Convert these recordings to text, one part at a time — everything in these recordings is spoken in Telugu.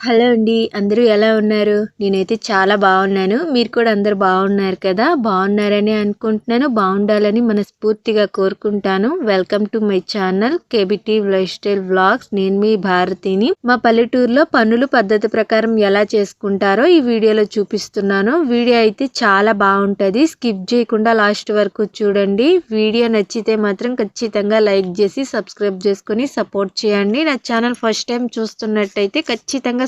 హలో అండి అందరూ ఎలా ఉన్నారు? నేనైతే చాలా బాగున్నాను. మీరు కూడా అందరు బాగున్నారు కదా? బాగున్నారని అనుకుంటున్నాను. బాగుండాలని మనస్ఫూర్తిగా కోరుకుంటాను. Welcome to my channel KBT life style vlogs నేను మీ భారతిని. మా పల్లెటూరులో పనులు పద్ధతి ప్రకారం ఎలా చేసుకుంటారో ఈ వీడియోలో చూపిస్తున్నాను. వీడియో అయితే చాలా బాగుంటుంది. స్కిప్ చేయకుండా లాస్ట్ వరకు చూడండి. వీడియో నచ్చితే మాత్రం ఖచ్చితంగా లైక్ చేసి సబ్స్క్రైబ్ చేసుకొని సపోర్ట్ చేయండి. నా ఛానల్ ఫస్ట్ టైం చూస్తున్నట్టయితే ఖచ్చితంగా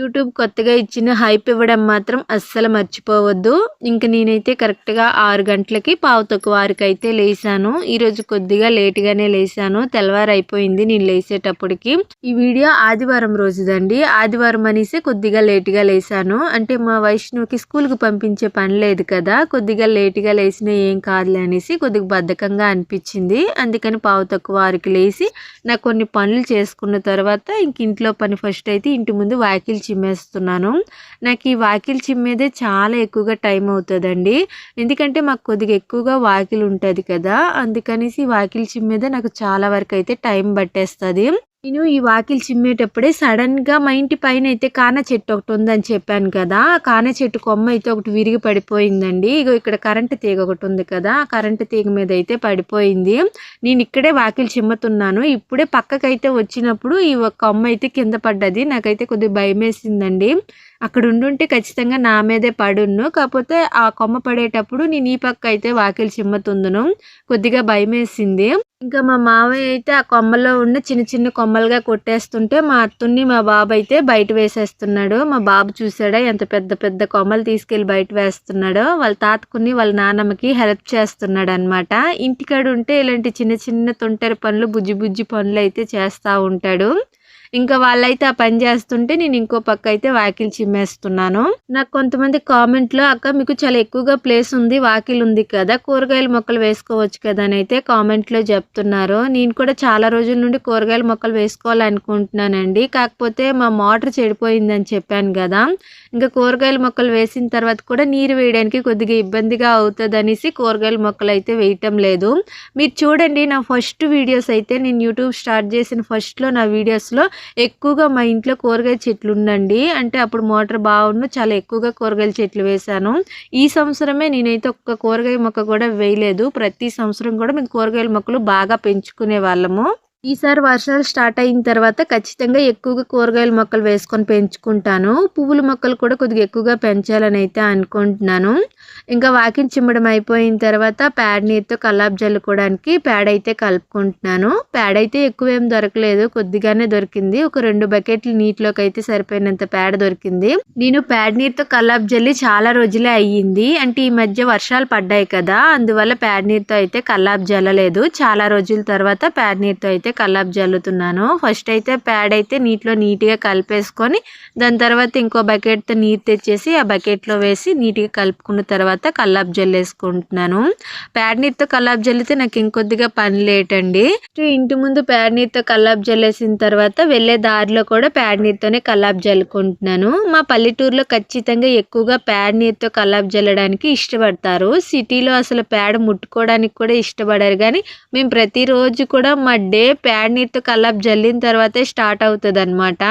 యూట్యూబ్ కొత్తగా ఇచ్చిన హైప్ ఇవ్వడం మాత్రం అస్సలు మర్చిపోవద్దు. ఇంక నేనైతే కరెక్ట్గా ఆరు గంటలకి పావు తక్కువ వారికి అయితే లేసాను ఈరోజు కొద్దిగా లేట్గానే లేసాను. తెల్లవారు అయిపోయింది నేను లేసేటప్పటికి. ఈ వీడియో ఆదివారం రోజుదండి. ఆదివారం అనేసి కొద్దిగా లేట్గా లేసాను. అంటే మా వైష్ణవికి స్కూల్కి పంపించే పని లేదు కదా. కొద్దిగా లేట్గా లేసినా ఏం కాదులే అనేసి కొద్దిగా బద్ధకంగా అనిపించింది. అందుకని పావు తక్కువ వారికి లేచి నాకు కొన్ని పనులు చేసుకున్న తర్వాత ఇంక ఇంట్లో పని ఫస్ట్ అయితే ఇంటి ముందు వాకిల్ చిమ్మేస్తున్నాను. నాకు ఈ వాకిలి చిమ్మేదే చాలా ఎక్కువగా టైం అవుతుందండి. ఎందుకంటే మాకు కొద్దిగా ఎక్కువగా వాకిలి ఉంటుంది కదా అందుకనేసి వాకిలి చిమ్మేదే నాకు చాలా వరకు అయితే టైం పట్టేస్తుంది. నేను ఈ వాకిలి చిమ్మేటప్పుడే సడన్గా మా ఇంటి పైన అయితే కాన చెట్టు ఒకటి ఉందని చెప్పాను కదా ఆ కాన చెట్టు కొమ్మ అయితే ఒకటి విరిగి పడిపోయిందండి. ఇగో ఇక్కడ కరెంటు తీగ ఒకటి ఉంది కదా ఆ కరెంటు తీగ మీద అయితే పడిపోయింది. నేను ఇక్కడే వాకిలి చిమ్మతున్నాను. ఇప్పుడే పక్కకైతే వచ్చినప్పుడు ఈ కొమ్మ అయితే కింద పడ్డది. నాకైతే కొద్దిగా భయం వేసిందండి అక్కడ ఉండుంటే ఖచ్చితంగా నా మీదే పడును కాకపోతే ఆ కొమ్మ పడేటప్పుడు నేను ఈ పక్క అయితే వాకిలి చిమ్మతుందును కొద్దిగా భయమేసింది. ఇంకా మా మావయ్య అయితే ఆ కొమ్మలో ఉన్న చిన్న చిన్న కొమ్మలుగా కొట్టేస్తుంటే మా అత్తుని మా బాబు అయితే బయట వేసేస్తున్నాడు. మా బాబు చూసాడా ఎంత పెద్ద పెద్ద కొమ్మలు తీసుకెళ్ళి బయట వేస్తున్నాడో? వాళ్ళ తాతకుని వాళ్ళ నాన్నమ్మకి హెల్ప్ చేస్తున్నాడు అనమాట ఇంటికాడ ఉంటే ఇలాంటి చిన్న చిన్న తుంటరి పనులు బుజ్జి బుజ్జి పనులు అయితే చేస్తూ ఉంటాడు. ఇంకా వాళ్ళైతే ఆ పని చేస్తుంటే నేను ఇంకో పక్క అయితే వాకిల్ చిమ్మేస్తున్నాను. నాకు కొంతమంది కామెంట్లో అక్క మీకు చాలా ఎక్కువగా ప్లేస్ ఉంది వాకిల్ ఉంది కదా కూరగాయల మొక్కలు వేసుకోవచ్చు కదా అని అయితే కామెంట్లో చెప్తున్నారు. నేను కూడా చాలా రోజుల నుండి కూరగాయల మొక్కలు వేసుకోవాలనుకుంటున్నానండి. కాకపోతే మా మోటార్ చెడిపోయిందని చెప్పాను కదా. ఇంకా కూరగాయల మొక్కలు వేసిన తర్వాత కూడా నీరు వేయడానికి కొద్దిగా ఇబ్బందిగా అవుతుంది అనేసి కూరగాయల మొక్కలు అయితే వేయటం లేదు. మీరు చూడండి నా ఫస్ట్ వీడియోస్ అయితే నేను యూట్యూబ్ స్టార్ట్ చేసిన ఫస్ట్లో నా వీడియోస్లో ఎక్కువగా మా ఇంట్లో కూరగాయ చెట్లు ఉండండి అంటే అప్పుడు మోటార్ బాగుండు చాలా ఎక్కువగా కూరగాయల చెట్లు వేశాను. ఈ సంవత్సరమే నేనైతే ఒక్క కూరగాయ మొక్క కూడా వేయలేదు. ప్రతి సంవత్సరం కూడా మేము కూరగాయల మొక్కలు బాగా పెంచుకునే వాళ్ళము. ఈసారి వర్షాలు స్టార్ట్ అయిన తర్వాత ఖచ్చితంగా ఎక్కువగా కూరగాయల మొక్కలు వేసుకొని పెంచుకుంటాను. పువ్వుల మొక్కలు కూడా కొద్దిగా ఎక్కువగా పెంచాలని అయితే అనుకుంటున్నాను. ఇంకా వాకింగ్ చిమ్మడం అయిపోయిన తర్వాత ప్యాడ్ నీరుతో కల్లాపు జల్లుకోవడానికి ప్యాడ్ అయితే కలుపుకుంటున్నాను. ప్యాడ్ అయితే ఎక్కువ ఏం దొరకలేదు. కొద్దిగానే దొరికింది. ఒక రెండు బకెట్లు నీటిలోకి అయితే సరిపోయినంత ప్యాడ్ దొరికింది. నేను ప్యాడ్ నీరుతో కల్లాపు జల్లి చాలా రోజులే అయ్యింది. అంటే ఈ మధ్య వర్షాలు పడ్డాయి కదా అందువల్ల ప్యాడ్ నీరుతో అయితే కల్లాపు జల్లలేదు. చాలా రోజుల తర్వాత ప్యాడ్ నీరుతో అయితే కల్లాపు జల్లుతున్నాను. ఫస్ట్ అయితే ప్యాడ్ అయితే నీటిలో నీట్గా కలిపేసుకొని దాని తర్వాత ఇంకో బకెట్తో నీరు తెచ్చేసి ఆ బకెట్లో వేసి నీట్గా కలుపుకున్న తర్వాత తర్వాత కల్లాపు జల్లేసుకుంటున్నాను. ప్యాడ్ నీరుతో కల్లాపు జల్లితే నాకు ఇంకొద్దిగా పని లేటండి. ఇంటి ముందు ప్యాడ్ నీరుతో కల్లాపు జల్లేసిన తర్వాత వెళ్ళే దారిలో కూడా ప్యాడ్ నీరుతోనే కల్లాపు జల్లుకుంటున్నాను. మా పల్లెటూరులో ఖచ్చితంగా ఎక్కువగా ప్యాడ్ నీరుతో కల్లాపు జల్లడానికి ఇష్టపడతారు. సిటీలో అసలు ప్యాడ్ ముట్టుకోవడానికి కూడా ఇష్టపడరు కానీ మేము ప్రతిరోజు కూడా మా డే ప్యాడ్ నీరుతో కల్లాపు జల్లిన తర్వాతే స్టార్ట్ అవుతుంది అనమాట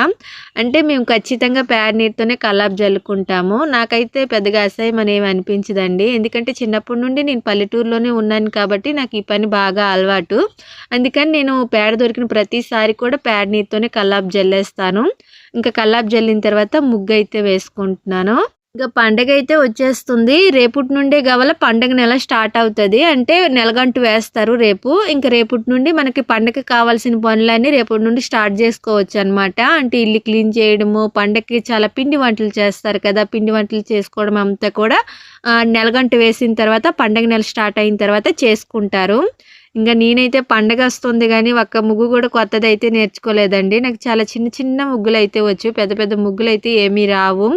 అంటే మేము ఖచ్చితంగా ప్యాడ్ నీరుతోనే కల్లాపు జల్లుకుంటాము. నాకైతే పెద్దగా అసహ్యం అనేవి అనిపించదండి. ఎందుకంటే చిన్నప్పటి నుండి నేను పల్లెటూరులోనే ఉన్నాను కాబట్టి నాకు ఈ పని బాగా అలవాటు. అందుకని నేను పేడ దొరికిన ప్రతిసారి కూడా పేడ నీరుతోనే కల్లాపు జల్లేస్తాను. ఇంకా కల్లాపు జల్లిన తర్వాత ముగ్గు అయితే వేసుకుంటున్నాను. ఇంకా పండగ అయితే వచ్చేస్తుంది. రేపటి నుండే కావాల పండగ నెల స్టార్ట్ అవుతుంది. అంటే నెలగంటు వేస్తారు రేపు. ఇంకా రేపటి నుండి మనకి పండగకి కావాల్సిన పనులన్నీ రేపటి నుండి స్టార్ట్ చేసుకోవచ్చు అనమాట అంటే ఇల్లు క్లీన్ చేయడము పండగకి చాలా పిండి వంటలు చేస్తారు కదా పిండి వంటలు చేసుకోవడం అంతా కూడా నెలగంట వేసిన తర్వాత పండగ నెల స్టార్ట్ అయిన తర్వాత చేసుకుంటారు. ఇంకా నేనైతే పండగ వస్తుంది కానీ ఒక్క ముగ్గు కూడా కొత్తది అయితే నేర్చుకోలేదండి. నాకు చాలా చిన్న చిన్న ముగ్గులు అయితే వచ్చు. పెద్ద పెద్ద ముగ్గులు అయితే ఏమీ రావు.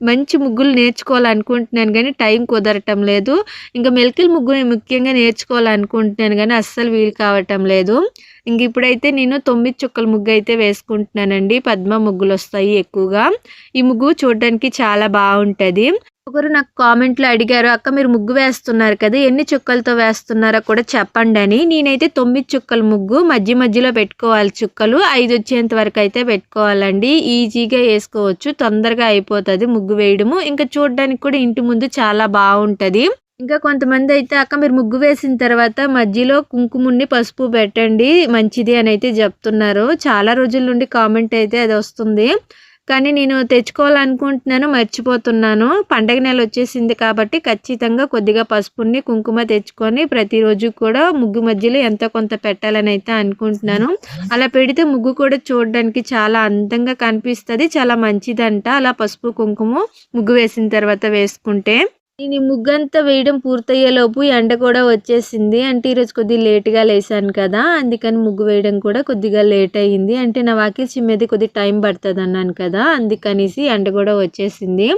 మంచి ముగ్గులు నేర్చుకోవాలనుకుంటున్నాను కానీ టైం కుదరటం లేదు. ఇంకా మెల్కిల్ ముగ్గుని ముఖ్యంగా నేర్చుకోవాలనుకుంటున్నాను కానీ అస్సలు వీలు కావటం లేదు. ఇంక ఇప్పుడైతే నేను తొమ్మిది చుక్కల ముగ్గు అయితే వేసుకుంటున్నానండి. పద్మ ముగ్గులు వస్తాయి ఎక్కువగా. ఈ ముగ్గు చూడడానికి చాలా బాగుంటుంది. ఒకరు నాకు కామెంట్లో అడిగారు అక్క మీరు ముగ్గు వేస్తున్నారు కదా ఎన్ని చుక్కలతో వేస్తున్నారో కూడా చెప్పండి అని. నేనైతే తొమ్మిది చుక్కల ముగ్గు మధ్య మధ్యలో పెట్టుకోవాలి చుక్కలు ఐదు వచ్చేంత వరకు అయితే పెట్టుకోవాలండి. ఈజీగా వేసుకోవచ్చు తొందరగా అయిపోతుంది ముగ్గు వేయడము. ఇంకా చూడడానికి కూడా ఇంటి ముందు చాలా బాగుంటుంది. ఇంకా కొంతమంది అయితే అక్క మీరు ముగ్గు వేసిన తర్వాత మధ్యలో కుంకుముని పసుపు పెట్టండి మంచిది అని అయితే చెప్తున్నారు. చాలా రోజుల నుండి కామెంట్ అయితే అది వస్తుంది. కానీ నేను తెచ్చుకోవాలనుకుంటున్నాను మర్చిపోతున్నాను పండగ నెల వచ్చేసింది కాబట్టి ఖచ్చితంగా కొద్దిగా పసుపుని కుంకుమ తెచ్చుకొని ప్రతిరోజు కూడా ముగ్గు మధ్యలో ఎంతో కొంత పెట్టాలని అయితే అనుకుంటున్నాను. అలా పెడితే ముగ్గు కూడా చూడడానికి చాలా అందంగా కనిపిస్తుంది చాలా మంచిదంట. అలా పసుపు కుంకుమ ముగ్గు వేసిన తర్వాత వేసుకుంటే. నేను ఈ ముగ్గంతా వేయడం పూర్తయ్యేలోపు ఎండ కూడా వచ్చేసింది. అంటే ఈరోజు కొద్దిగా లేట్గా లేసాను కదా అందుకని ముగ్గు వేయడం కూడా కొద్దిగా లేట్ అయ్యింది. అంటే నా వాకిల్ చిమ్మేది కొద్దిగా టైం పడుతుంది అన్నాను కదా అందుకనేసి ఎండ కూడా వచ్చేసింది.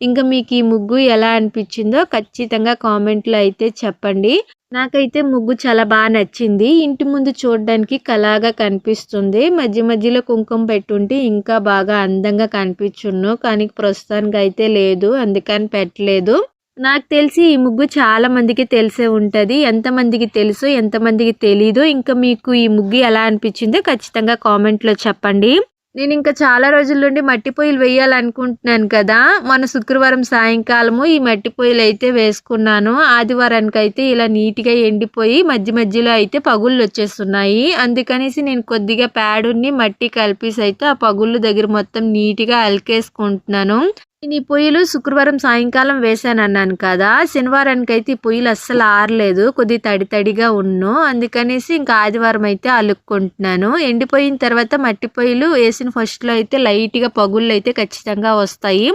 ఇంకా మీకు ఈ ముగ్గు ఎలా అనిపించిందో ఖచ్చితంగా కామెంట్లో అయితే చెప్పండి. నాకైతే ముగ్గు చాలా బాగా నచ్చింది. ఇంటి ముందు చూడడానికి కళగా కనిపిస్తుంది. మధ్య మధ్యలో కుంకుమ పెట్టుంటే ఇంకా బాగా అందంగా కనిపించును కానీ ప్రస్తుతానికి అయితే లేదు అందుకని పెట్టలేదు. నాకు తెలిసి ఈ ముగ్గు చాలా మందికి తెలిసే ఉంటుంది. ఎంతమందికి తెలుసు ఎంతమందికి తెలీదు ఇంకా మీకు ఈ ముగ్గు ఎలా అనిపించిందో ఖచ్చితంగా కామెంట్లో చెప్పండి. నేను ఇంకా చాలా రోజుల నుండి మట్టి పొయ్యిలు వేయాలనుకుంటున్నాను కదా. మన శుక్రవారం సాయంకాలము ఈ మట్టి పొయ్యిలు అయితే వేసుకున్నాను. ఆదివారానికి అయితే ఇలా నీట్గా ఎండిపోయి మధ్య మధ్యలో అయితే పగుళ్ళు వచ్చేస్తున్నాయి. అందుకనేసి నేను కొద్దిగా ప్యాడుని మట్టి కలిపేసి అయితే ఆ పగుళ్ళు దగ్గర మొత్తం నీట్గా అలికేసుకుంటున్నాను. నేను ఈ పొయ్యిలు శుక్రవారం సాయంకాలం వేసాను అన్నాను కదా. శనివారానికి అయితే ఈ పొయ్యిలు అస్సలు ఆరలేదు. కొద్ది తడి తడిగా ఉన్ను. అందుకనేసి ఇంకా ఆదివారం అయితే అలుక్కుంటున్నాను. ఎండిపోయిన తర్వాత మట్టి పొయ్యిలు వేసిన ఫస్ట్లో అయితే లైట్గా పగుళ్ళు అయితే ఖచ్చితంగా వస్తాయి.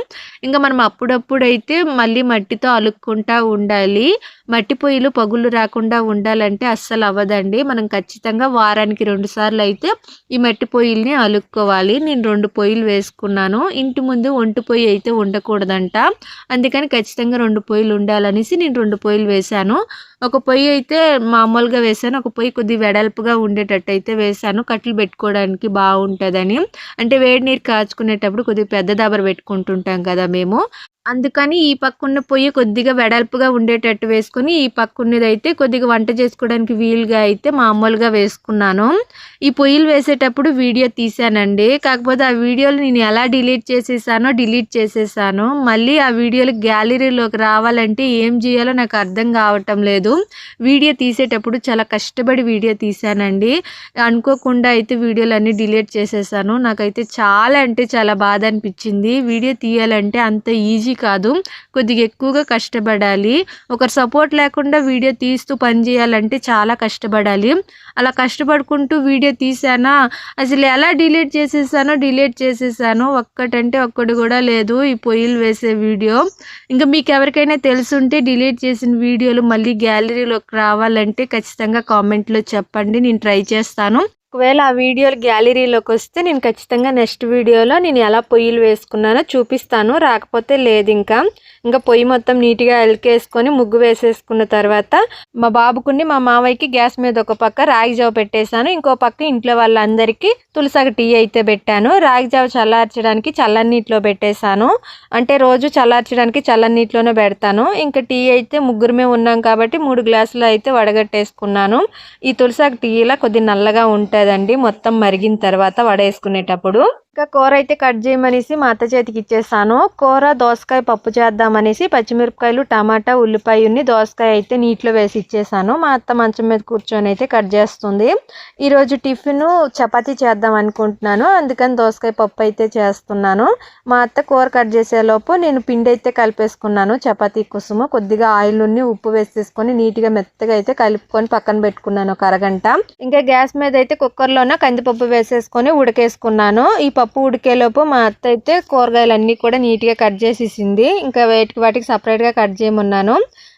ఇంకా మనం అప్పుడప్పుడు అయితే మళ్ళీ మట్టితో అలుక్కుంటా ఉండాలి. మట్టి పొయ్యిలు పగుళ్ళు రాకుండా ఉండాలంటే అస్సలు అవ్వదండి. మనం ఖచ్చితంగా వారానికి రెండు సార్లు అయితే ఈ మట్టి పొయ్యిల్ని అలుక్కోవాలి. నేను రెండు పొయ్యిలు వేసుకున్నాను. ఇంటి ముందు ఒంటి పొయ్యి అయితే ఉండకూడదంట. అందుకని ఖచ్చితంగా రెండు పొయ్యిలు ఉండాలనేసి నేను రెండు పొయ్యిలు వేశాను. ఒక పొయ్యి అయితే మామూలుగా వేసాను. ఒక పొయ్యి కొద్దిగా వెడల్పుగా ఉండేటట్టు అయితే వేసాను. కట్టెలు పెట్టుకోవడానికి బాగుంటుందని. అంటే వేడి నీరు కాచుకునేటప్పుడు కొద్దిగా పెద్ద దాబర పెట్టుకుంటుంటాం కదా మేము. అందుకని ఈ పక్కున్న పొయ్యి కొద్దిగా వెడల్పుగా ఉండేటట్టు వేసుకొని ఈ పక్కున్నది అయితే కొద్దిగా వంట చేసుకోవడానికి వీలుగా అయితే మామూలుగా వేసుకున్నాను. ఈ పొయ్యిలు వేసేటప్పుడు వీడియో తీసానండి కాకపోతే ఆ వీడియోలు నేను ఎలా డిలీట్ చేసేసానో డిలీట్ చేసేసాను. మళ్ళీ ఆ వీడియోలు గ్యాలరీలోకి రావాలంటే ఏం చేయాలో నాకు అర్థం కావటం లేదు. వీడియో తీసేటప్పుడు చాలా కష్టపడి వీడియో తీసానండి అనుకోకుండా అయితే వీడియోలు అన్నీ డిలీట్ చేసేసాను. నాకైతే చాలా అంటే చాలా బాధ అనిపించింది. వీడియో తీయాలంటే అంత ఈజీ కాదు. కొద్దిగా ఎక్కువగా కష్టపడాలి. ఒకరు సపోర్ట్ లేకుండా వీడియో తీస్తూ పని చేయాలంటే చాలా కష్టపడాలి. అలా కష్టపడుకుంటూ వీడియో తీసానా అసలు ఎలా డిలీట్ చేసేసానో డిలీట్ చేసేసాను ఒక్కటంటే ఒక్కటి కూడా లేదు ఈ పొయ్యిలు వేసే వీడియో. ఇంకా మీకు ఎవరికైనా తెలుసుంటే డిలీట్ చేసిన వీడియోలు మళ్ళీ గ్యాలరీలోకి రావాలంటే ఖచ్చితంగా కామెంట్లో చెప్పండి నేను ట్రై చేస్తాను. ఒకవేళ ఆ వీడియోలు గ్యాలరీలోకి వస్తే నేను ఖచ్చితంగా నెక్స్ట్ వీడియోలో నేను ఎలా పొయ్యిలు వేసుకున్నానో చూపిస్తాను రాకపోతే లేదు ఇంకా. ఇంకా పొయ్యి మొత్తం నీట్గా అలికేసుకొని ముగ్గు వేసేసుకున్న తర్వాత మా బాబుకుని మా మావయ్యకి గ్యాస్ మీద ఒక పక్క రాగి జావ పెట్టేశాను. ఇంకో పక్క ఇంట్లో వాళ్ళందరికీ తులసాకు టీ అయితే పెట్టాను. రాగి జావ చల్లార్చడానికి చల్లని నీటిలో పెట్టేశాను. అంటే రోజు చల్లార్చడానికి చల్లని నీటిలోనే పెడతాను. ఇంకా టీ అయితే ముగ్గురమే ఉన్నాం కాబట్టి మూడు గ్లాసులు అయితే వడగట్టేసుకున్నాను. ఈ తులసాకు టీ ఇలా కొద్ది నల్లగా ఉంటుందండి. మొత్తం మరిగిన తర్వాత వడేసుకునేటప్పుడు. ఇంకా కూర అయితే కట్ చేయమనేసి మా అత్త చేతికి ఇచ్చేసాను. కూర దోసకాయ పప్పు చేద్దామనేసి పచ్చిమిరపకాయలు టమాటా ఉల్లిపాయ ఉన్ని దోసకాయ అయితే నీటిలో వేసి ఇచ్చేసాను. మా అత్త మంచం మీద కూర్చొని అయితే కట్ చేస్తుంది. ఈరోజు టిఫిన్ చపాతీ చేద్దాం అనుకుంటున్నాను. అందుకని దోసకాయ పప్పు అయితే చేస్తున్నాను. మా అత్త కూర కట్ చేసేలోపు నేను పిండి అయితే కలిపేసుకున్నాను. చపాతీ కోసము కొద్దిగా ఆయిల్ ఉన్ని ఉప్పు వేసేసుకొని నీట్గా మెత్తగా అయితే కలుపుకొని పక్కన పెట్టుకున్నాను ఒక అరగంట. ఇంకా గ్యాస్ మీద అయితే కుక్కర్లోనే కందిపప్పు వేసేసుకొని ఉడకేసుకున్నాను. ఈ పప్పు పప్పు ఉడికేలోపు మా అత్త అయితే కూరగాయలు అన్నీ కూడా నీట్గా కట్ చేసేసింది. ఇంకా వేటికి వాటికి సపరేట్గా కట్ చేయమన్నాను.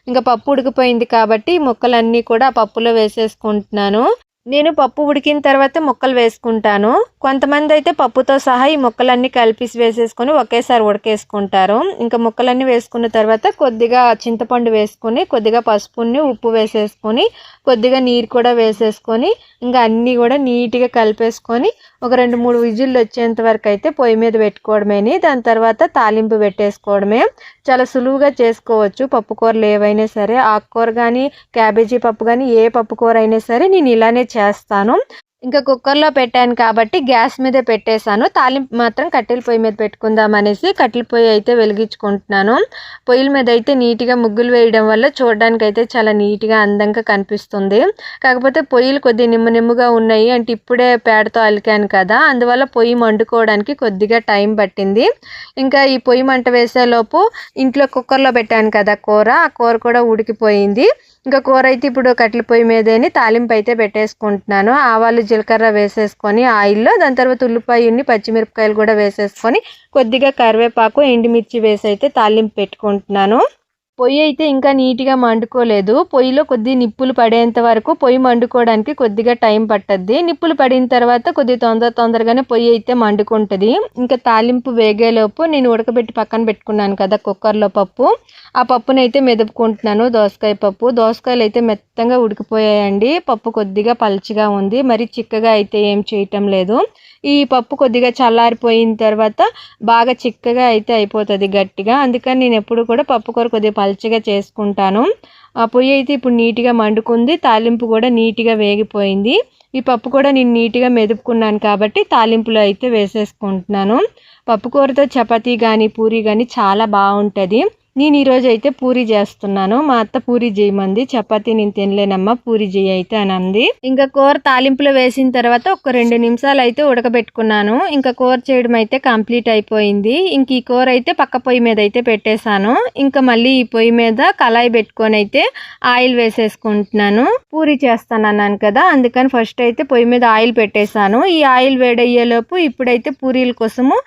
ఇంకా పప్పు ఉడికిపోయింది కాబట్టి ముక్కలన్నీ కూడా పప్పులో వేసేసుకుంటున్నాను. నేను పప్పు ఉడికిన తర్వాత ముక్కలు వేసుకుంటాను. కొంతమంది అయితే పప్పుతో సహా ఈ ముక్కలన్నీ కలిపి వేసేసుకొని ఒకేసారి ఉడకేసుకుంటారు. ఇంకా ముక్కలన్నీ వేసుకున్న తర్వాత కొద్దిగా చింతపండు వేసుకొని కొద్దిగా పసుపుని ఉప్పు వేసేసుకొని కొద్దిగా నీరు కూడా వేసేసుకొని ఇంకా అన్నీ కూడా నీట్గా కలిపేసుకొని ఒక రెండు మూడు విజిల్లు వచ్చేంత వరకు అయితే పొయ్యి మీద పెట్టుకోవడమేని. దాని తర్వాత తాలింపు పెట్టేసుకోవడమే. చాలా సులువుగా చేసుకోవచ్చు. పప్పు కూరలు ఏవైనా సరే ఆకుకూర కానీ క్యాబేజీ పప్పు కానీ ఏ పప్పు కూర అయినా సరే నేను ఇలానే చేస్తాను. ఇంకా కుక్కర్లో పెట్టాను కాబట్టి గ్యాస్ మీదే పెట్టేశాను. తాలింపు మాత్రం కట్టెల పొయ్యి మీద పెట్టుకుందాం అనేసి కట్టెల పొయ్యి అయితే వెలిగించుకుంటున్నాను. పొయ్యిల మీద అయితే నీట్గా ముగ్గులు వేయడం వల్ల చూడడానికి అయితే చాలా నీట్గా అందంగా కనిపిస్తుంది. కాకపోతే పొయ్యిలు కొద్ది నిమ్మ నిమ్మగా ఉన్నాయి. అంటే ఇప్పుడే పేడతో అలికాను కదా అందువల్ల పొయ్యి మండుకోవడానికి కొద్దిగా టైం పట్టింది. ఇంకా ఈ పొయ్యి మంట వేసేలోపు ఇంట్లో కుక్కర్లో పెట్టాను కదా కూర ఆ కూర కూడా ఉడికిపోయింది. ఇంకా కూర అయితే ఇప్పుడు కట్టెల పొయ్యి మీదేని తాలింపు అయితే పెట్టేసుకుంటున్నాను. ఆవాలు జీలకర్ర వేసేసుకొని ఆయిల్లో దాని తర్వాత ఉల్లిపాయని పచ్చిమిరపకాయలు కూడా వేసేసుకొని కొద్దిగా కరివేపాకు ఎండుమిర్చి వేసి అయితే తాలింపు పెట్టుకుంటున్నాను. పొయ్యి అయితే ఇంకా నీట్గా మండుకోలేదు. పొయ్యిలో కొద్ది నిప్పులు పడేంత వరకు పొయ్యి మండుకోవడానికి కొద్దిగా టైం పట్టద్ది. నిప్పులు పడిన తర్వాత కొద్ది తొందర తొందరగానే పొయ్యి అయితే మండుకుంటుంది. ఇంకా తాలింపు వేగేలోపు నేను ఉడకబెట్టి పక్కన పెట్టుకున్నాను కదా కుక్కర్లో పప్పు. ఆ పప్పునైతే మెదుపుకుంటున్నాను దోసకాయ పప్పు. దోసకాయలు అయితే మెత్తంగా ఉడికిపోయాయండి. పప్పు కొద్దిగా పలుచగా ఉంది. మరి చిక్కగా అయితే ఏం చేయటం లేదు. ఈ పప్పు కొద్దిగా చల్లారిపోయిన తర్వాత బాగా చిక్కగా అయితే అయిపోతుంది గట్టిగా. అందుకని నేను ఎప్పుడు కూడా పప్పు కూర కొద్దిగా పలచగా చేసుకుంటాను. ఆ పొయ్యి అయితే ఇప్పుడు నీట్గా మండుకుంది. తాలింపు కూడా నీట్గా వేగిపోయింది. ఈ పప్పు కూడా నేను నీట్గా మెదుపుకున్నాను కాబట్టి తాలింపులో అయితే వేసేసుకుంటున్నాను. పప్పుకూరతో చపాతీ కానీ పూరి కానీ చాలా బాగుంటుంది. నేను ఈరోజు అయితే పూరి చేస్తున్నాను. మా అత్త పూరి చేయమంది. చపాతీ నేను తినలేనమ్మా పూరి చేయి అయితే అని అంది. ఇంకా కూర తాలింపులో వేసిన తర్వాత ఒక రెండు నిమిషాలు అయితే ఉడకబెట్టుకున్నాను. ఇంకా కూర చేయడం అయితే కంప్లీట్ అయిపోయింది. ఇంక ఈ కూర అయితే పక్క పొయ్యి మీద అయితే పెట్టేశాను. ఇంకా మళ్ళీ ఈ పొయ్యి మీద కళాయి పెట్టుకొని అయితే ఆయిల్ వేసేసుకుంటున్నాను. పూరి చేస్తాను అన్నాను కదా అందుకని ఫస్ట్ అయితే పొయ్యి మీద ఆయిల్ పెట్టేశాను. ఈ ఆయిల్ వేడయ్యేలోపు ఇప్పుడైతే పూరీల కోసము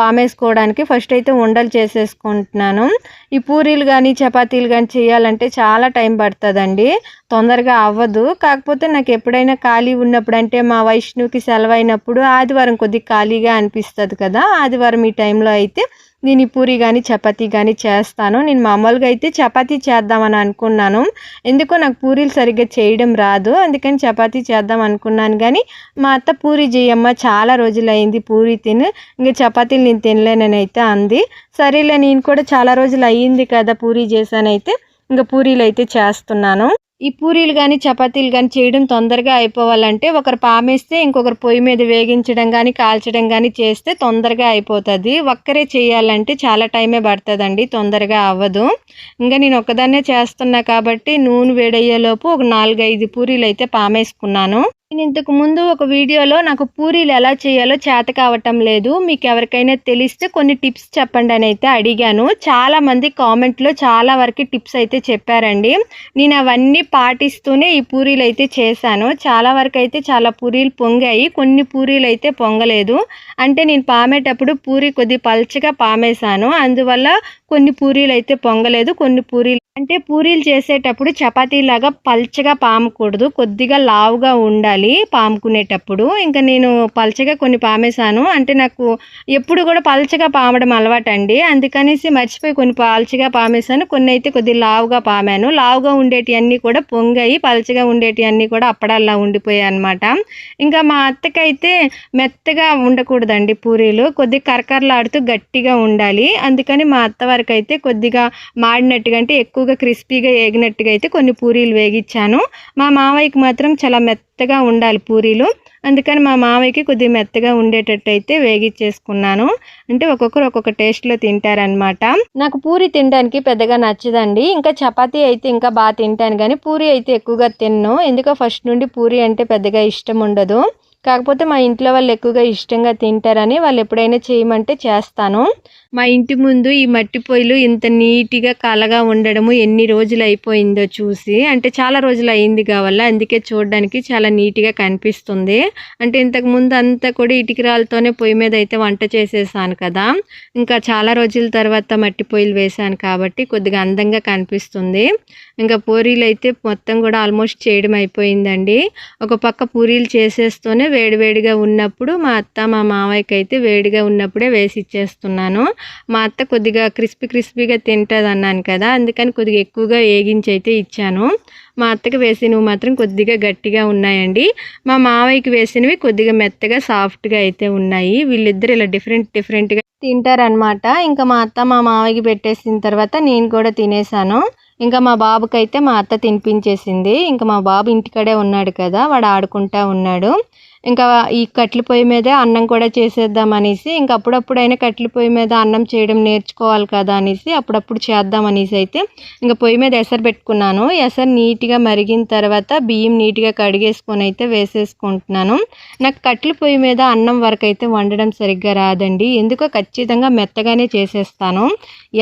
పామేసుకోవడానికి ఫస్ట్ అయితే ఉండలు చేసేసుకుంటున్నాను. ఈ పూరీలు కానీ చపాతీలు కానీ చేయాలంటే చాలా టైం పడుతుందండి. తొందరగా అవ్వదు. కాకపోతే నాకు ఎప్పుడైనా ఖాళీ ఉన్నప్పుడు అంటే మా వైష్ణుకి సెలవు అయినప్పుడు ఆదివారం కొద్దిగా ఖాళీగా అనిపిస్తుంది కదా ఆదివారం ఈ టైంలో అయితే నేను ఈ పూరి కానీ చపాతీ కానీ చేస్తాను. నేను మామూలుగా అయితే చపాతీ చేద్దామని అనుకున్నాను. ఎందుకో నాకు పూరీలు సరిగ్గా చేయడం రాదు. అందుకని చపాతీ చేద్దాం అనుకున్నాను కానీ మా అత్త పూరి చేయమ్మ చాలా రోజులు అయింది పూరి తిని. ఇంకా చపాతీలు నేను తినలేనని అయితే అంది. సరేలే నేను కూడా చాలా రోజులు అయ్యింది కదా పూరి చేశానైతే. ఇంకా పూరీలు అయితే చేస్తున్నాను. ఈ పూరీలు కానీ చపాతీలు కానీ చేయడం తొందరగా అయిపోవాలంటే ఒకరు పామేస్తే ఇంకొకరు పొయ్యి మీద వేగించడం కానీ కాల్చడం కానీ చేస్తే తొందరగా అయిపోతుంది. ఒక్కరే చేయాలంటే చాలా టైమే పడుతుందండి తొందరగా అవ్వదు. ఇంకా నేను ఒక్కదాన్నే చేస్తున్నా కాబట్టి నూనె వేడయ్యేలోపు ఒక నాలుగైదు పూరీలు అయితే పామేసుకున్నాను. నేను ఇంతకు ముందు ఒక వీడియోలో నాకు పూరీలు ఎలా చేయాలో చేత కావటం లేదు. మీకు ఎవరికైనా తెలిస్తే కొన్ని టిప్స్ చెప్పండి అని అయితే అడిగాను. చాలామంది కామెంట్లో చాలా వరకు టిప్స్ అయితే చెప్పారండి. నేను అవన్నీ పాటిస్తూనే ఈ పూరీలు అయితే చేశాను. చాలా వరకు అయితే చాలా పూరీలు పొంగాయి. కొన్ని పూరీలు అయితే పొంగలేదు. అంటే నేను పామేటప్పుడు పూరి కొద్ది పల్చగా పామేశాను. అందువల్ల కొన్ని పూరీలు అయితే పొంగలేదు. కొన్ని పూరీలు అంటే పూరీలు చేసేటప్పుడు చపాతీలాగా పల్చగా పామకూడదు కొద్దిగా లావుగా ఉండాలి పాముకునేటప్పుడు. ఇంకా నేను పల్చగా కొన్ని పామేశాను. అంటే నాకు ఎప్పుడు కూడా పల్చగా పామడం అలవాటు అండి అందుకనేసి మర్చిపోయి కొన్ని పల్చగా పామేశాను. కొన్ని అయితే కొద్ది లావుగా పామాను. లావుగా ఉండేటి అన్నీ కూడా పొంగాయి. పల్చగా ఉండేటి అన్నీ కూడా అప్పడల్లా ఉండిపోయాయి అనమాట ఇంకా మా అత్తకైతే మెత్తగా ఉండకూడదండి పూరీలు. కొద్దిగా కరకరలాడుతూ గట్టిగా ఉండాలి. అందుకని మా అత్త వరకు అయితే కొద్దిగా మాడినట్టుగా అంటే ఎక్కువగా బాగా క్రిస్పీగా వేగినట్టుగా అయితే కొన్ని పూరీలు వేగించాను మా మావయ్యకి మాత్రం చాలా మెత్తగా ఉండాలి పూరీలు. అందుకని మా మావయ్యకి కొద్దిగా మెత్తగా ఉండేటట్టు అయితే వేగిచ్చేసుకున్నాను. అంటే ఒక్కొక్కరు ఒక్కొక్క టేస్ట్లో తింటారనమాట నాకు పూరి తినడానికి పెద్దగా నచ్చదండి. ఇంకా చపాతీ అయితే ఇంకా బాగా తింటాను. కానీ పూరి అయితే ఎక్కువగా తిన్ను. ఎందుకో ఫస్ట్ నుండి పూరి అంటే పెద్దగా ఇష్టం ఉండదు. కాకపోతే మా ఇంట్లో వాళ్ళు ఎక్కువగా ఇష్టంగా తింటారని వాళ్ళు ఎప్పుడైనా చేయమంటే చేస్తాను. మా ఇంటి ముందు ఈ మట్టి పొయ్యిలు ఇంత నీట్గా కలగా ఉండడము ఎన్ని రోజులు అయిపోయిందో చూసి అంటే చాలా రోజులు అయింది కావాల అందుకే చూడడానికి చాలా నీట్గా కనిపిస్తుంది. అంటే ఇంతకు ముందు అంతా కూడా ఇటుకరాలతోనే పొయ్యి మీద అయితే వంట చేసేసాను కదా. ఇంకా చాలా రోజుల తర్వాత మట్టి పొయ్యిలు వేసాను కాబట్టి కొద్దిగా అందంగా కనిపిస్తుంది. ఇంకా పూరీలు అయితే మొత్తం కూడా ఆల్మోస్ట్ చేయడం అయిపోయిందండి. ఒక పక్క పూరీలు చేసేస్తూనే వేడివేడిగా ఉన్నప్పుడు మా అత్త మా మావయ్యకి అయితే వేడిగా ఉన్నప్పుడే వేసి ఇచ్చేస్తున్నాను. మా అత్త కొద్దిగా క్రిస్పీ క్రిస్పీగా తింటుంది అన్నాను కదా అందుకని కొద్దిగా ఎక్కువగా వేగించి అయితే ఇచ్చాను. మా అత్తకి వేసినవి మాత్రం కొద్దిగా గట్టిగా ఉన్నాయండి. మా మావయ్యకి వేసినవి కొద్దిగా మెత్తగా సాఫ్ట్గా అయితే ఉన్నాయి. వీళ్ళిద్దరు ఇలా డిఫరెంట్ డిఫరెంట్గా తింటారనమాట ఇంకా మా అత్త మా మావయ్యకి పెట్టేసిన తర్వాత నేను కూడా తినేసాను. ఇంకా మా బాబుకి అయితే మా అత్త తినిపించేసింది. ఇంకా మా బాబు ఇంటికాడే ఉన్నాడు కదా వాడు ఆడుకుంటా ఉన్నాడు. ఇంకా ఈ కట్టెల పొయ్యి మీదే అన్నం కూడా చేసేద్దాం అనేసి ఇంకా అప్పుడప్పుడైనా కట్టెల పొయ్యి మీద అన్నం చేయడం నేర్చుకోవాలి కదా అనేసి అప్పుడప్పుడు చేద్దాం అనేసి అయితే ఇంకా పొయ్యి మీద ఎసరు పెట్టుకున్నాను. ఎసరు నీట్గా మరిగిన తర్వాత బియ్యం నీట్గా కడిగేసుకొని అయితే వేసేసుకుంటున్నాను. నాకు కట్టెల పొయ్యి మీద అన్నం వరకు అయితే వండడం సరిగ్గా రాదండి. ఎందుకో ఖచ్చితంగా మెత్తగానే చేసేస్తాను.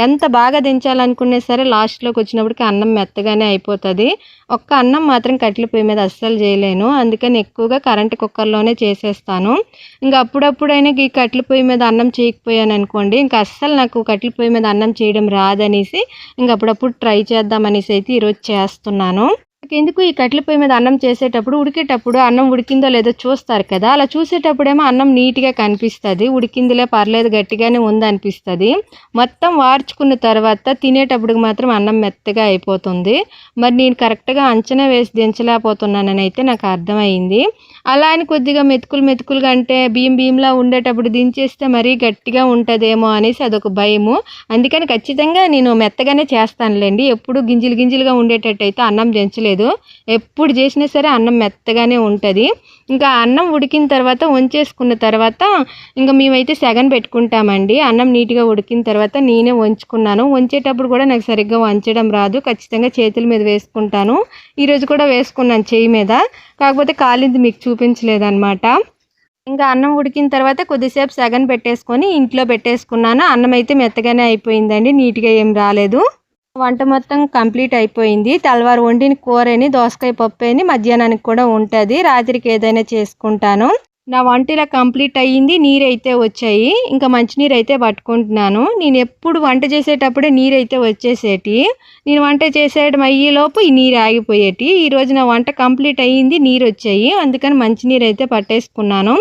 ఎంత బాగా దించాలనుకునే సరే లాస్ట్లోకి వచ్చినప్పటికి అన్నం మెత్తగానే అయిపోతుంది. ఒక్క అన్నం మాత్రం కట్టెల పొయ్యి మీద అస్సలు చేయలేను. అందుకని ఎక్కువగా కరెంట్ కుక్కర్లోనే చేసేస్తాను. ఇంకా అప్పుడప్పుడైనా ఈ కట్టెల పొయ్యి మీద అన్నం చేయకపోయాను అనుకోండి ఇంకా అస్సలు నాకు కట్టెల పొయ్యి మీద అన్నం చేయడం రాదనేసి ఇంకా అప్పుడప్పుడు ట్రై చేద్దామనేసి అయితే ఈరోజు చేస్తున్నాను. ఎందుకు ఈ కట్టెల పొయ్యి మీద అన్నం చేసేటప్పుడు ఉడికేటప్పుడు అన్నం ఉడికిందో లేదో చూస్తారు కదా. అలా చూసేటప్పుడేమో అన్నం నీట్గా కనిపిస్తుంది ఉడికిందిలే పర్లేదు గట్టిగానే ఉంది అనిపిస్తుంది మొత్తం వార్చుకున్న తర్వాత తినేటప్పుడు మాత్రం అన్నం మెత్తగా అయిపోతుంది. మరి నేను కరెక్ట్గా అంచనా వేసి దించలేకపోతున్నానని అయితే నాకు అర్థమైంది. అలా అని కొద్దిగా మెతుకులు మెతుకులుగా అంటే బియ్యం బియ్యంలా ఉండేటప్పుడు దించేస్తే మరీ గట్టిగా ఉంటుందేమో అనేసి అదొక భయము. అందుకని ఖచ్చితంగా నేను మెత్తగానే చేస్తానులేండి. ఎప్పుడు గింజలు గింజలుగా ఉండేటట్టు అయితే అన్నం దించలేదు. ఎప్పుడు చేసినా సరే అన్నం మెత్తగానే ఉంటుంది. ఇంకా అన్నం ఉడికిన తర్వాత వంచేసుకున్న తర్వాత ఇంకా మేమైతే సెగన్ పెట్టుకుంటామండి. అన్నం నీట్గా ఉడికిన తర్వాత నేనే వంచుకున్నాను. వంచేటప్పుడు కూడా నాకు సరిగ్గా వంచడం రాదు. ఖచ్చితంగా చేతుల మీద వేసుకుంటాను. ఈరోజు కూడా వేసుకున్నాను చేయి మీద. కాకపోతే కాలింది మీకు చూపించలేదన్నమాట. ఇంకా అన్నం ఉడికిన తర్వాత కొద్దిసేపు సెగన్ పెట్టేసుకొని ఇంట్లో పెట్టేసుకున్నాను. అన్నం అయితే మెత్తగానే అయిపోయిందండి. నీట్గా ఏం రాలేదు. వంట మొత్తం కంప్లీట్ అయిపోయింది. తెల్లవారు వండిన కూరని దోసకాయ పప్పు అని మధ్యాహ్నానికి కూడా ఉంటుంది. రాత్రికి ఏదైనా చేసుకుంటాను. నా వంట ఇలా కంప్లీట్ అయ్యింది. నీరు అయితే వచ్చాయి. ఇంకా మంచినీరు అయితే పట్టుకుంటున్నాను. నేను ఎప్పుడు వంట చేసేటప్పుడే నీరు అయితే వచ్చేసేటి. నేను వంట చేసేయడం అయ్యేలోపు ఈ నీరు ఆగిపోయేటి. ఈరోజు నా వంట కంప్లీట్ అయ్యింది. నీరు వచ్చాయి అందుకని మంచినీరు అయితే పట్టేసుకున్నాను.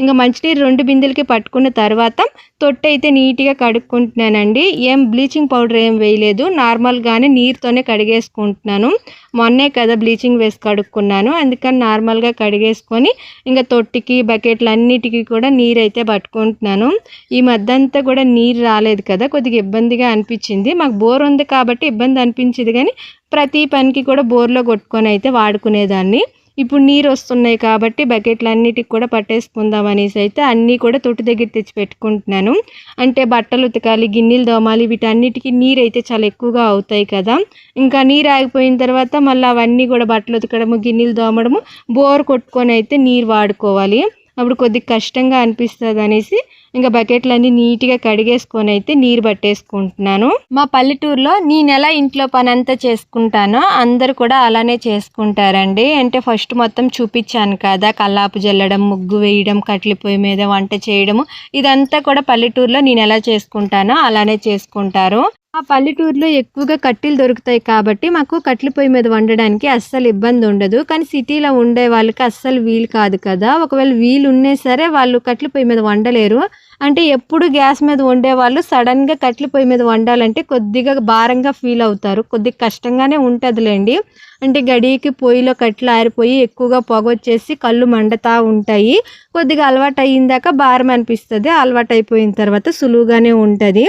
ఇంకా మంచినీరు రెండు బిందెలకి పట్టుకున్న తర్వాత తొట్టి అయితే నీట్గా కడుక్కుంటున్నానండి. ఏం బ్లీచింగ్ పౌడర్ ఏం వేయలేదు. నార్మల్గానే నీరుతోనే కడిగేసుకుంటున్నాను. మొన్నే కదా బ్లీచింగ్ వేసి కడుక్కున్నాను. అందుకని నార్మల్గా కడిగేసుకొని ఇంకా తొట్టికి బకెట్లు అన్నిటికీ కూడా నీరు అయితే పట్టుకుంటున్నాను. ఈ మధ్యంతా కూడా నీరు రాలేదు కదా కొద్దిగా ఇబ్బందిగా అనిపించింది. మాకు బోర్ ఉంది కాబట్టి ఇబ్బంది అనిపించింది కానీ ప్రతి పనికి కూడా బోర్లో కొట్టుకొని అయితే వాడుకునేదాన్ని. ఇప్పుడు నీరు వస్తున్నాయి కాబట్టి బకెట్లు అన్నిటికి కూడా పట్టేసుకుందాం అనేసి అయితే అన్నీ కూడా తొట్టి దగ్గర తెచ్చి పెట్టుకుంటున్నాను. అంటే బట్టలు ఉతకాలి గిన్నెలు దోమాలి వీటన్నిటికీ నీరు అయితే చాలా ఎక్కువగా అవుతాయి కదా. ఇంకా నీరు ఆగిపోయిన తర్వాత మళ్ళీ అవన్నీ కూడా బట్టలు ఉతకడము గిన్నెలు దోమడము బోర్ కొట్టుకొని అయితే నీరు వాడుకోవాలి. అప్పుడు కొద్దిగా కష్టంగా అనిపిస్తుంది అనేసి ఇంకా బకెట్లన్నీ నీట్గా కడిగేసుకొని అయితే నీరు పట్టేసుకుంటున్నాను. మా పల్లెటూరులో నేను ఎలా ఇంట్లో పని అంతా చేసుకుంటానో. అందరు కూడా అలానే చేసుకుంటారండి. అంటే ఫస్ట్ మొత్తం చూపించాను కదా కల్లాపు జల్లడం ముగ్గు వేయడం కట్లి పొయ్యి మీద వంట చేయడము. ఇదంతా కూడా పల్లెటూరులో నేను ఎలా చేసుకుంటానో అలానే చేసుకుంటారు. ఆ పల్లెటూరులో ఎక్కువగా కట్టెలు దొరుకుతాయి కాబట్టి మాకు కట్టెల పొయ్యి మీద వండడానికి అస్సలు ఇబ్బంది ఉండదు. కానీ సిటీలో ఉండే వాళ్ళకి అస్సలు వీలు కాదు కదా. ఒకవేళ వీలు ఉన్నా సరే వాళ్ళు కట్టెల పొయ్యి మీద వండలేరు. అంటే ఎప్పుడు గ్యాస్ మీద వండే వాళ్ళు సడన్గా కట్టెల పొయ్యి మీద వండాలంటే కొద్దిగా భారంగా ఫీల్ అవుతారు. కొద్దిగా కష్టంగానే ఉంటుందిలేండి. అంటే గడికి పొయ్యిలో కట్టెలు ఆరిపోయి ఎక్కువగా పొగ వచ్చేసి కళ్ళు మండతా ఉంటాయి. కొద్దిగా అలవాటు అయ్యిందాక భారం అనిపిస్తుంది. అలవాటు అయిపోయిన తర్వాత సులువుగానే ఉంటుంది.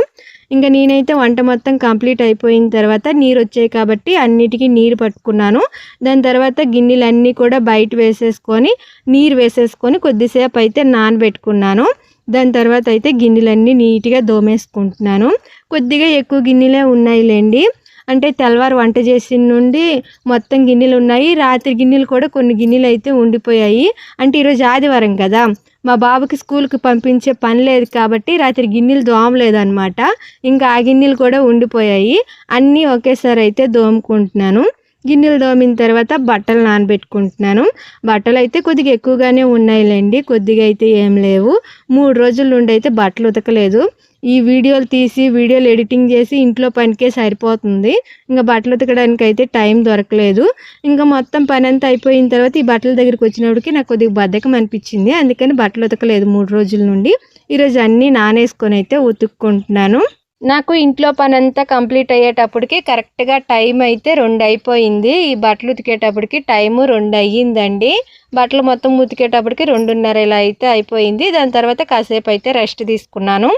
ఇంకా నేనైతే వంట మొత్తం కంప్లీట్ అయిపోయిన తర్వాత నీరు వచ్చాయి కాబట్టి అన్నిటికీ నీరు పట్టుకున్నాను. దాని తర్వాత గిన్నెలన్నీ కూడా బయట వేసేసుకొని నీరు వేసేసుకొని కొద్దిసేపు అయితే నానబెట్టుకున్నాను. దాని తర్వాత అయితే గిన్నెలన్నీ నీట్గా దోమేసుకుంటున్నాను. కొద్దిగా ఎక్కువ గిన్నెలే ఉన్నాయిలేండి. అంటే తెల్లవారు వంట చేసిన నుండి మొత్తం గిన్నెలు ఉన్నాయి. రాత్రి గిన్నెలు కూడా కొన్ని గిన్నెలు అయితే ఉండిపోయాయి. అంటే ఈరోజు ఆదివారం కదా. మా బాబుకి స్కూల్కి పంపించే పని లేదు కాబట్టి రాత్రి గిన్నెలు దోమలేదనమాట ఇంకా ఆ గిన్నెలు కూడా ఉండిపోయాయి. అన్నీ ఒకేసారి అయితే దోముకుంటున్నాను. గిన్నెలు దోమిన తర్వాత బట్టలు నానబెట్టుకుంటున్నాను. బట్టలు అయితే కొద్దిగా ఎక్కువగానే ఉన్నాయిలేండి. కొద్దిగా అయితే ఏం లేవు. మూడు రోజుల నుండి అయితే బట్టలు ఉతకలేదు. ఈ వీడియోలు తీసి వీడియోలు ఎడిటింగ్ చేసి ఇంట్లో పనికే సరిపోతుంది. ఇంకా బట్టలు ఉతకడానికి అయితే టైం దొరకలేదు. ఇంకా మొత్తం పని అంతా అయిపోయిన తర్వాత ఈ బట్టల దగ్గరికి వచ్చినప్పటికి నాకు కొద్దిగా బద్ధకం అనిపించింది. అందుకని బట్టలు ఉతకలేదు మూడు రోజుల నుండి. ఈరోజు అన్నీ నానేసుకొని అయితే ఉతుక్కుంటున్నాను. నాకు ఇంట్లో పని అంతా కంప్లీట్ అయ్యేటప్పటికి కరెక్ట్గా టైం అయితే రెండు అయిపోయింది. ఈ బట్టలు ఉతికేటప్పటికి టైము రెండు అయ్యిందండి. బట్టలు మొత్తం ఉతికేటప్పటికి రెండున్నర ఇలా అయితే అయిపోయింది. దాని తర్వాత కాసేపు అయితే రెస్ట్ తీసుకున్నాను.